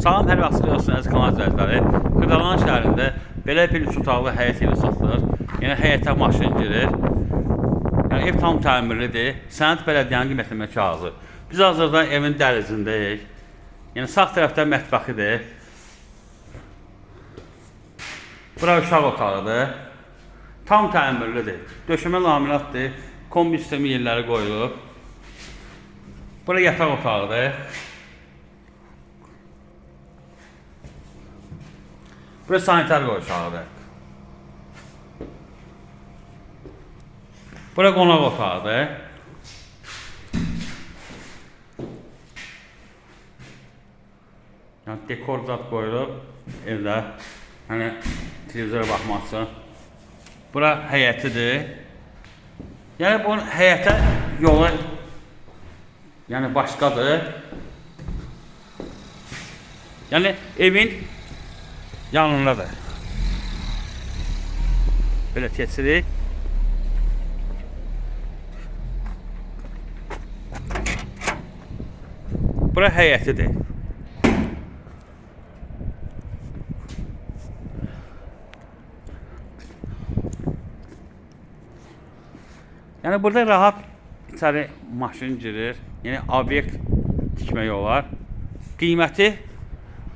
Salam, hər vaxt xeyirlisiniz kanal izləyiciləri. Xırdalan şəhərində belə bir üç otaqlı həyət evi satılır. Yəni həyətə maşın girir. Yəni ev tam təmirlidir. Sənət bələdiyyənin qiymətləmə kağızı. Biz hazırda evin dəhlizindəyik. Yəni sağ tərəfdə mətbəxidir. Bura uşaq otağıdır. Tam təmirlidir. Döşəmə laminatdır. Kombi sistemi yerləri qoyulub. Bura yataq otağıdır. Bura sanitar qovşağıdır. Bura qonaq otağıdır. Yəni dekor zat qoyulub evdə. Hani televizora baxmaq üçün. Bura həyətidir. Yəni bu həyətə yolu yəni başqadır. Yəni evin yanındadır. Belə keçirik. Bura həyətidir. Yəni burada rahat içəri maşın girir. Yəni obyekt tikmək olar. Qiyməti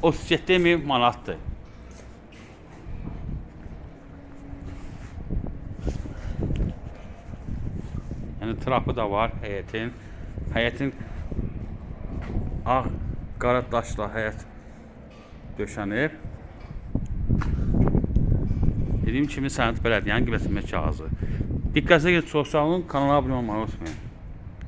37 min manatdır. Yəni trapı da var həyətin. Həyətin ağ qara daşla həyət döşənir. Dediyim kimi sənət bələdiyyənin qiymətləmə kağızı. Diqqətinizə görə olun. Kanala abunə olmayı unutmayın.